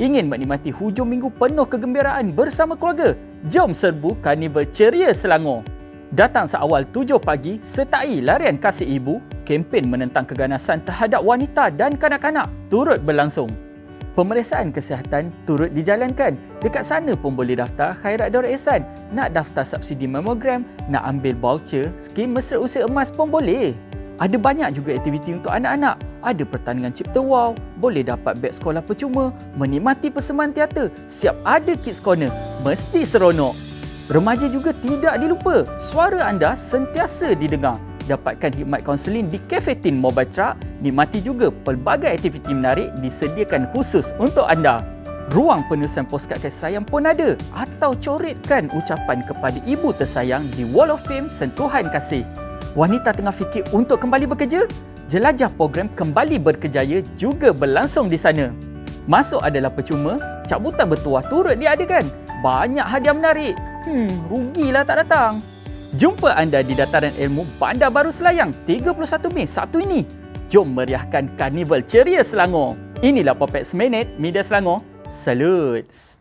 Ingin menikmati hujung minggu penuh kegembiraan bersama keluarga? Jom serbu Karnival Ceria Selangor. Datang seawal 7 pagi sertai larian kasih ibu, kempen menentang keganasan terhadap wanita dan kanak-kanak turut berlangsung. Pemeriksaan kesihatan turut dijalankan. Dekat sana pun boleh daftar Khairat Darul Ehsan. Nak daftar subsidi mamogram, nak ambil voucher, skim mesra usia emas pun boleh. Ada banyak juga aktiviti untuk anak-anak. Ada pertandingan cipta wow, boleh dapat beg sekolah percuma, menikmati persembahan teater, siap ada kids corner. Mesti seronok. Remaja juga tidak dilupa. Suara anda sentiasa didengar. Dapatkan khidmat kaunseling di Cafe Teen Mobile Truck. Nikmati juga pelbagai aktiviti menarik disediakan khusus untuk anda. Ruang penulisan postcard kasih sayang pun ada. Atau coretkan ucapan kepada ibu tersayang di Wall of Fame Sentuhan Kasih. Wanita tengah fikir untuk kembali bekerja? Jelajah program Kembali Berkejaya juga berlangsung di sana. Masuk adalah percuma, cabutan bertuah turut diadakan. Banyak hadiah menarik. Hmm, rugilah tak datang. Jumpa anda di Dataran Ilmu Bandar Baru Selayang 31 Mei Sabtu ini. Jom meriahkan Karnival Ceria Selangor. Inilah Popek Seminit Media Selangor. Salute!